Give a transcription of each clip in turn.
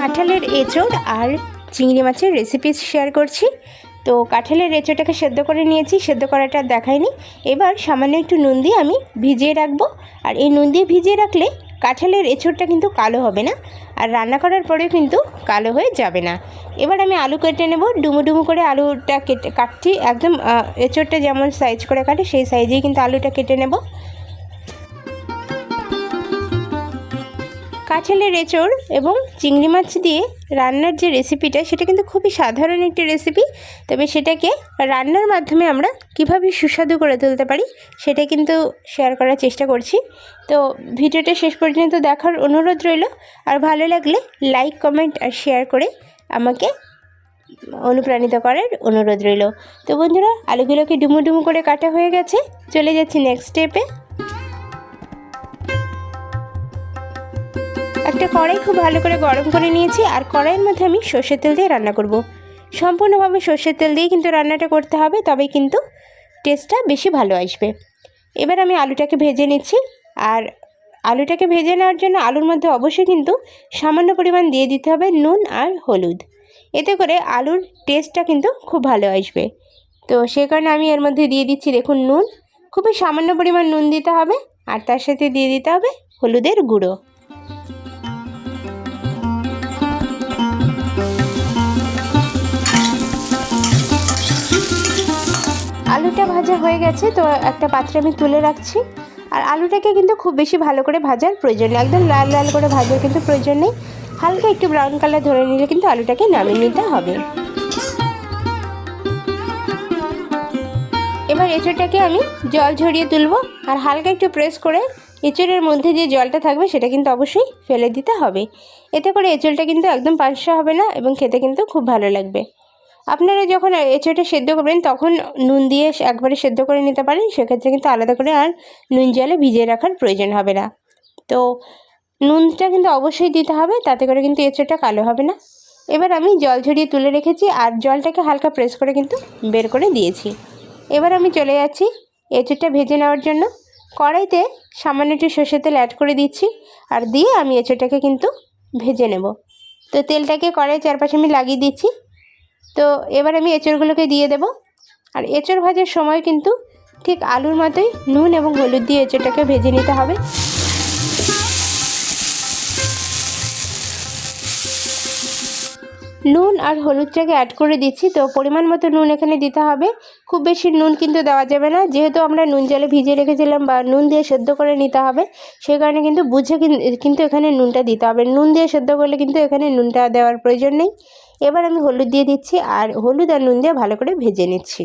কাঁঠালের এঁচড় আর চিংড়ি মাছের রেসিপি শেয়ার করছি। তো কাঁঠালের এঁচড়টাকে সেদ্ধ করে নিয়েছি, সেদ্ধ করাটা দেখাইনি। এবার সামান্য একটু নুন দিয়ে আমি ভিজিয়ে রাখব। আর এই নুন দিয়ে ভিজিয়ে রাখলে কাঁঠালের এঁচড়টা কিন্তু কালো হবে না, আর রান্না করার পরেও কিন্তু কালো হয়ে যাবে না। এবার আমি আলু কেটে নেব, ডুমু ডুমু করে আলুটা কেটে কাটছি। একদম এঁচড়টা যেমন সাইজ করে কাটে, সেই সাইজেই কিন্তু আলুটা কেটে নেব। কাঁঠালের এঁচড় এবং চিংড়ি মাছ দিয়ে রান্নার যে রেসিপিটা সেটা কিন্তু খুবই সাধারণ একটি রেসিপি তবে সেটাকে রান্নার মাধ্যমে আমরা কীভাবে সুস্বাদু করে তুলতে পারি, সেটা কিন্তু শেয়ার করার চেষ্টা করছি। তো ভিডিওটা শেষ পর্যন্ত দেখার অনুরোধ রইল। আর ভালো লাগলে লাইক কমেন্ট আর শেয়ার করে আমাকে অনুপ্রাণিত করার অনুরোধ রইল। তো বন্ধুরা, আলুগুলোকে ডুমু ডুমু করে কাটা হয়ে গেছে। চলে যাচ্ছি নেক্সট স্টেপে একটা কড়াই খুব ভালো করে গরম করে নিয়েছি আর কড়াইয়ের মধ্যে আমি সর্ষের তেল দিয়ে রান্না করব। সম্পূর্ণভাবে সর্ষের তেল দিয়ে কিন্তু রান্নাটা করতে হবে তবে কিন্তু টেস্টটা বেশি ভালো আসবে। এবার আমি আলুটাকে ভেজে নিচ্ছি আর আলুটাকে ভেজে নেওয়ার জন্য আলুর মধ্যে অবশ্যই কিন্তু সামান্য পরিমাণ দিয়ে দিতে হবে নুন আর হলুদ। এতে করে আলুর টেস্টটা কিন্তু খুব ভালো আসবে। তো সে কারণে আমি এর মধ্যে দিয়ে দিচ্ছি দেখুন নুন, খুবই সামান্য পরিমাণ নুন দিতে হবে আর তার সাথে দিয়ে দিতে হবে হলুদের গুঁড়ো। আলুটা ভাজা হয়ে গেছে, তো একটা পাত্রে আমি তুলে রাখছি। আর আলুটাকে কিন্তু খুব বেশি ভালো করে ভাজার প্রয়োজন নেই। একদম লাল লাল করে ভাজার কিন্তু প্রয়োজন নেই। হালকা একটু ব্রাউন কালার ধরে নিলে কিন্তু আলুটাকে নামিয়ে নিতে হবে। এবার এঁচড়টাকে আমি জল ঝরিয়ে তুলবো। আর হালকা একটু প্রেস করে এঁচড়ের মধ্যে যে জলটা থাকবে, সেটা কিন্তু অবশ্যই ফেলে দিতে হবে। এতে করে এঁচড়টা কিন্তু একদম পাঁচশো হবে না এবং খেতে কিন্তু খুব ভালো লাগবে। আপনারা যখন এঁচড়টা সেদ্ধ করবেন, তখন নুন দিয়ে একবারে সেদ্ধ করে নিতে পারেন। সেক্ষেত্রে কিন্তু আলাদা করে আর নুন জলে ভিজিয়ে রাখার প্রয়োজন হবে না। তো নুনটা কিন্তু অবশ্যই দিতে হবে, তাতে করে কিন্তু এঁচড়টা কালো হবে না। এবার আমি জল ঝরিয়ে তুলে রেখেছি আর জলটাকে হালকা প্রেস করে কিন্তু বের করে দিয়েছি। এবার আমি চলে যাচ্ছি এঁচড়টা ভেজে নেওয়ার জন্য। কড়াইতে সামান্য একটু সর্ষের তেল অ্যাড করে দিচ্ছি আর দিয়ে আমি এঁচড়টাকে কিন্তু ভেজে নেব। তো তেলটাকে কড়াই চারপাশে আমি লাগিয়ে দিচ্ছি। তো এবার আমি এঁচড়গুলোকে দিয়ে দেব। আর এঁচড় ভাজার সময় কিন্তু ঠিক আলুর মতোই নুন এবং হলুদ দিয়ে এঁচড়টাকে ভেজে নিতে হবে। নুন আর হলুদটাকে অ্যাড করে দিচ্ছি। তো পরিমাণ মতো নুন এখানে দিতে হবে। খুব বেশি নুন কিন্তু দেওয়া যাবে না। যেহেতু আমরা নুন জলে ভিজে রেখেছিলাম বা নুন দিয়ে সেদ্ধ করে নিতে হবে সেই কারণে কিন্তু বুঝে কিন- কিন্তু এখানে নুনটা দিতে হবে। নুন দিয়ে সেদ্ধ করলে কিন্তু এখানে নুনটা দেওয়ার প্রয়োজন নেই। এবার আমি হলুদ দিয়ে দিচ্ছি আর হলুদ আর নুন দিয়ে ভালো করে ভেজে নিচ্ছি।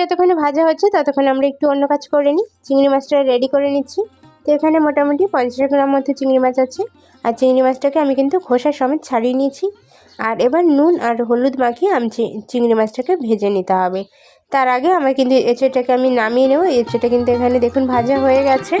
যতক্ষণে ভাজা হচ্ছে ততক্ষণ আমরা একটু অন্য কাজ করে নিই। চিংড়ি মাছটা রেডি করে নিচ্ছি। তো এখানে মোটামুটি পঞ্চাশ গ্রাম মতো চিংড়ি মাছ আছে। আর চিংড়ি মাছটাকে আমি কিন্তু খোসা সমেত ছাড়িয়ে নিয়েছি। আর এবার নুন আর হলুদ মাখিয়ে আমি চিংড়ি মাছটাকে ভেজে নিতে হবে। তার আগে আমার কিন্তু এঁচড়টাকে আমি নামিয়ে নেব। এঁচড়টা কিন্তু এখানে দেখুন ভাজা হয়ে গেছে।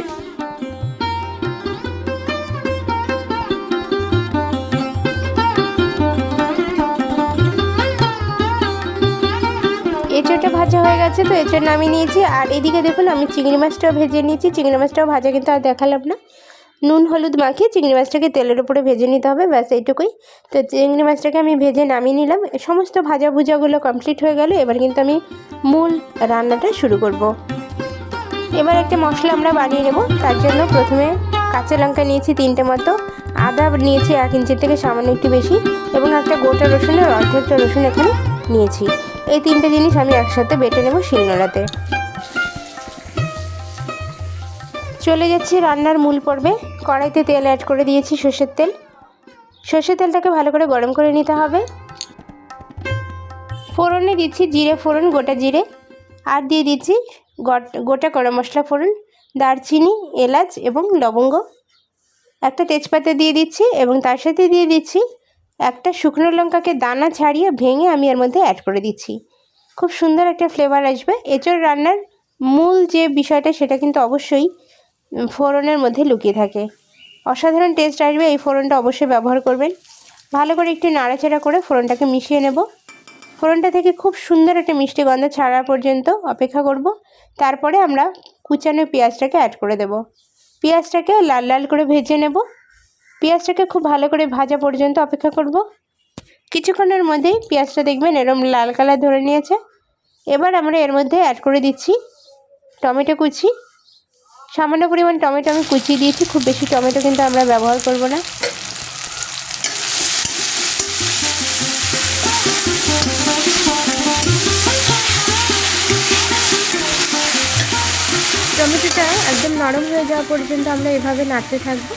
এঁচড়টা ভাজা হয়ে গেছে তো এঁচড় নামিয়ে নিয়েছি। আর এদিকে দেখুন, আমি চিংড়ি মাছটাও ভেজে নিয়েছি। চিংড়ি মাছটাও ভাজা কিন্তু আর দেখালাম না। নুন, হলুদ মাখিয়ে চিংড়ি মাছটাকে তেলের উপরে ভেজে নিতে হবে, ব্যাস এইটুকুই। তো চিংড়ি মাছটাকে আমি ভেজে নামিয়ে নিলাম। সমস্ত ভাজা ভুজাগুলো কমপ্লিট হয়ে গেল। এবার কিন্তু আমি মূল রান্নাটা শুরু করব। এবার একটা মশলা আমরা বানিয়ে নেব। তার জন্য প্রথমে কাঁচা লঙ্কা নিয়েছি তিনটে মতো। আদা নিয়েছি এক ইঞ্চির থেকে সামান্য একটু বেশি। এবং একটা গোটা রসুনের অর্ধেকটা রসুন এখানে নিয়েছি। এই তিনটে জিনিস আমি একসাথে বেটে নেব শিলনোড়াতে চলে যাচ্ছি রান্নার মূল পর্বে। কড়াইতে তেল অ্যাড করে দিয়েছি সর্ষের তেল। সর্ষের তেলটাকে ভালো করে গরম করে নিতে হবে। ফোড়নে দিচ্ছি জিরে ফোড়ন, গোটা জিরে। আর দিয়ে দিচ্ছি গট- গরম মশলা ফোড়ন, দারচিনি, এলাচ এবং লবঙ্গ। একটা তেজপাতা দিয়ে দিচ্ছি এবং তার সাথে দিয়ে দিচ্ছি একটা শুকনো লঙ্কাকে দানা ছাড়িয়ে ভেঙে আমি এর মধ্যে অ্যাড করে দিচ্ছি। খুব সুন্দর একটা ফ্লেভার আসবে। এঁচড় রান্নার মূল যে বিষয়টা, সেটা কিন্তু অবশ্যই ফোড়নের মধ্যে লুকিয়ে থাকে। অসাধারণ টেস্ট আসবে, এই ফোড়নটা অবশ্যই ব্যবহার করবেন। ভালো করে একটু নাড়াচাড়া করে ফোড়নটাকে মিশিয়ে নেব। ফোড়নটা থেকে খুব সুন্দর একটা মিষ্টি গন্ধ ছাড়া পর্যন্ত অপেক্ষা করব। তারপরে আমরা কুচানো পেঁয়াজটাকে অ্যাড করে দেব। পেঁয়াজটাকে লাল লাল করে ভেজে নেব। পেঁয়াজটাকে খুব ভালো করে ভাজা পর্যন্ত অপেক্ষা করব। কিছুক্ষণের মধ্যেই পেঁয়াজটা দেখবেন এরম লাল কালার ধরে নিয়েছে। এবার আমরা এর মধ্যে অ্যাড করে দিচ্ছি টমেটো কুচি। সামান্য পরিমাণ টমেটো আমি কুচিয়ে দিয়েছি, খুব বেশি টমেটো কিন্তু আমরা ব্যবহার করব না। টমেটোটা একদম নরম হয়ে যাওয়া পর্যন্ত আমরা এভাবে নাড়তে থাকব।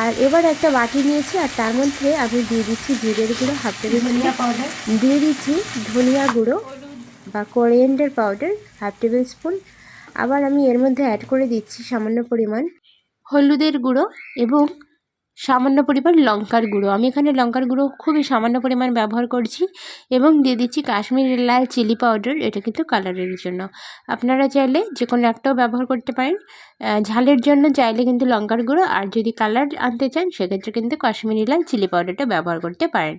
আর এবার একটা বাটি নিয়েছি আর তার মধ্যে আমি দিয়ে দিচ্ছি জিরের গুঁড়ো হাফ টেবিল ধনিয়া পাউডার দিয়ে দিচ্ছি ধনিয়া গুঁড়ো বা coriander powder half tablespoon. আবার আমি এর মধ্যে অ্যাড করে দিচ্ছি সামান্য পরিমাণ হলুদের গুঁড়ো এবং সামান্য পরিমাণ লঙ্কার গুঁড়ো। আমি এখানে লঙ্কার গুঁড়ো খুবই সামান্য পরিমাণ ব্যবহার করছি এবং দিয়ে দিচ্ছি কাশ্মীরি লাল চিলি পাউডার। এটা কিন্তু কালারের জন্য। আপনারা চাইলে যে কোনো একটাও ব্যবহার করতে পারেন। ঝালের জন্য চাইলে কিন্তু লঙ্কার গুঁড়ো আর যদি কালার আনতে চান, সেক্ষেত্রে কিন্তু কাশ্মীরি লাল চিলি পাউডারটা ব্যবহার করতে পারেন।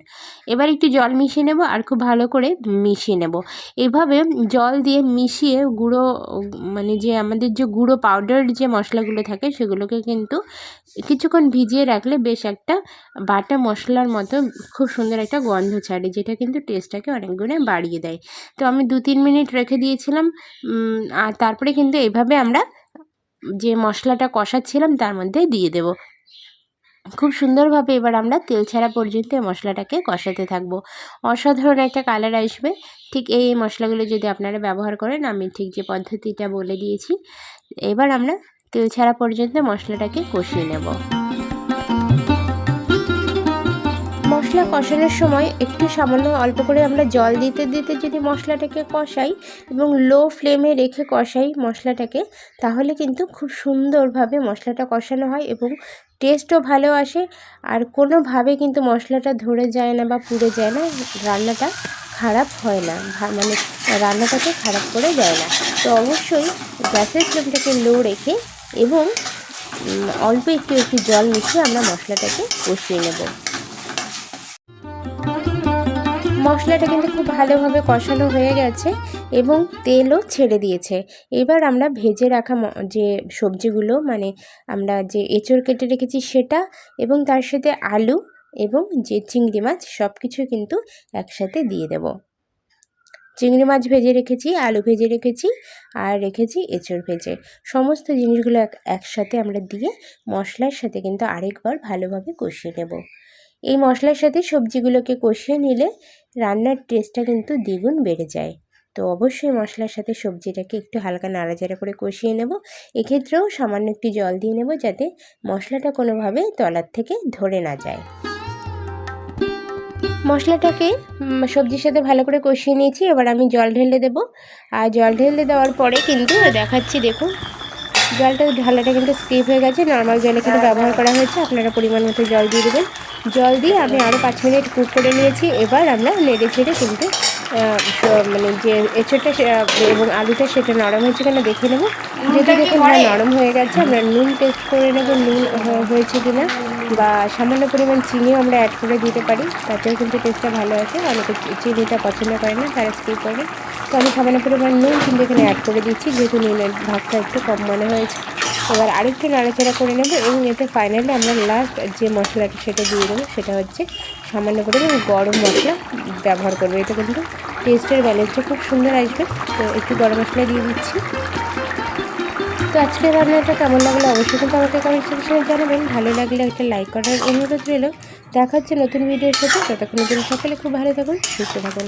এবার একটু জল মিশিয়ে নেব আর খুব ভালো করে মিশিয়ে নেব। এভাবে জল দিয়ে মিশিয়ে গুঁড়ো মানে যে আমাদের যে গুঁড়ো পাউডার যে মশলাগুলো থাকে, সেগুলোকে কিন্তু কিছুক্ষণ ভিজিয়ে রাখলে বেশ একটা বাটা মশলার মতো খুব সুন্দর একটা গন্ধ ছাড়ে, যেটা কিন্তু টেস্টটাকে অনেক গুণে বাড়িয়ে দেয়। তো আমি দু তিন মিনিট রেখে দিয়েছিলাম আর তারপরে কিন্তু এভাবে আমরা যে মশলাটা কষাচ্ছিলাম তার মধ্যে দিয়ে দেব। খুব সুন্দরভাবে এবার আমরা তেল ছাড়া পর্যন্ত এই মশলাটাকে কষাতে থাকব। অসাধারণ একটা কালার আসবে। ঠিক এই মশলাগুলো যদি আপনারা ব্যবহার করেন, আমি ঠিক যে পদ্ধতিটা বলে দিয়েছি, এবার আমরা তেল ছাড়া পর্যন্ত মশলাটাকে কষিয়ে নেব। মশলা কষানোর সময় একটু সামান্য অল্প করে আমরা জল দিতে দিতে যদি মশলাটাকে কষাই এবং লো ফ্লেমে রেখে কষাই মশলাটাকে, তাহলে কিন্তু খুব সুন্দরভাবে মশলাটা কষানো হয় এবং টেস্টও ভালো আসে। আর কোনোভাবে কিন্তু মশলাটা ধরে যায় না বা পুড়ে যায় না, রান্নাটা খারাপ হয় না মানে রান্নাটাকে খারাপ করে দেয় না। তো অবশ্যই গ্যাসের ফ্লেমটাকে লো রেখে এবং অল্প একটু একটু জল মিশিয়ে আমরা মশলাটাকে কষিয়ে নেব। মশলাটা কিন্তু খুব ভালোভাবে কষানো হয়ে গেছে এবং তেলও ছেড়ে দিয়েছে। এবার আমরা ভেজে রাখা যে সবজিগুলো মানে আমরা যে এঁচড় কেটে রেখেছি সেটা এবং তার সাথে আলু এবং যে চিংড়ি মাছ সব কিছু কিন্তু একসাথে দিয়ে দেব। চিংড়ি মাছ ভেজে রেখেছি, আলু ভেজে রেখেছি আর রেখেছি এঁচড় ভেজে। সমস্ত জিনিসগুলো এক একসাথে আমরা দিয়ে মশলার সাথে কিন্তু আরেকবার ভালোভাবে কষিয়ে নেব। এই মশলার সাথে সবজিগুলোকে কষিয়ে নিলে রান্নার টেস্টটা কিন্তু দ্বিগুণ বেড়ে যায়। তো অবশ্যই মশলার সাথে সবজিটাকে একটু হালকা নাড়াচাড়া করে কষিয়ে নেব। এক্ষেত্রেও সামান্য একটু জল দিয়ে নেব যাতে মশলাটা কোনোভাবে তলার থেকে ধরে না যায়। মশলাটাকে সবজির সাথে ভালো করে কষিয়ে নিয়েছি। এবার আমি জল ঢেলে দেবো। আর জল ঢেলে দেওয়ার পরে কিন্তু দেখাচ্ছি, দেখুন। জলটা ঢালাটা কিন্তু স্কিপ হয়ে গেছে নর্মাল জলে কিন্তু ব্যবহার করা হয়েছে। আপনারা পরিমাণ মতো জল দিয়ে দেবেন। জল দিয়ে আমি আরও পাঁচ মিনিট কুক করে নিয়েছি। এবার আমরা নেড়ে ছেড়ে কিন্তু মানে যে এঁচড়টা এবং আলুটা সেটা নরম হয়েছে কিনা দেখে নেব। যদি দেখুন হ্যাঁ নরম হয়ে গেছে। আমরা নুন টেস্ট করে নেব নুন হয়েছে কিনা। বা সামান্য পরিমাণ চিনিও আমরা অ্যাড করে দিতে পারি। তাতেও কিন্তু টেস্টটা ভালো আছে অনেকে চিনিটা পছন্দ করে না তারা স্কিপ করে তো আমি সামান্য পরিমাণ নুন কিন্তু এখানে অ্যাড করে দিচ্ছি যেহেতু নুনের ভাগটা একটু কম মনে হয়েছে। এবার আরেকটু নাড়াচাড়া করে নেব এবং এতে ফাইনালি আমরা লাস্ট যে মশলাটা সেটা দিয়ে দেবো, সেটা হচ্ছে সামান্য পরিমাণ গরম মশলা ব্যবহার করব। এটা কিন্তু টেস্টের ব্যালেন্সটা খুব সুন্দর আসবে। তো একটু গরম মশলা দিয়ে দিচ্ছি। তো আজকের রান্নাটা কেমন লাগল অবশ্যই কিন্তু আমাকে কমেন্ট সেকশনে জানাবেন। ভালো লাগলে একটা লাইক করার অনুরোধ রইল। দেখা হচ্ছে নতুন ভিডিওর সাথে। ততক্ষণের জন্য সকালে খুব ভালো থাকুন, সুস্থ থাকুন।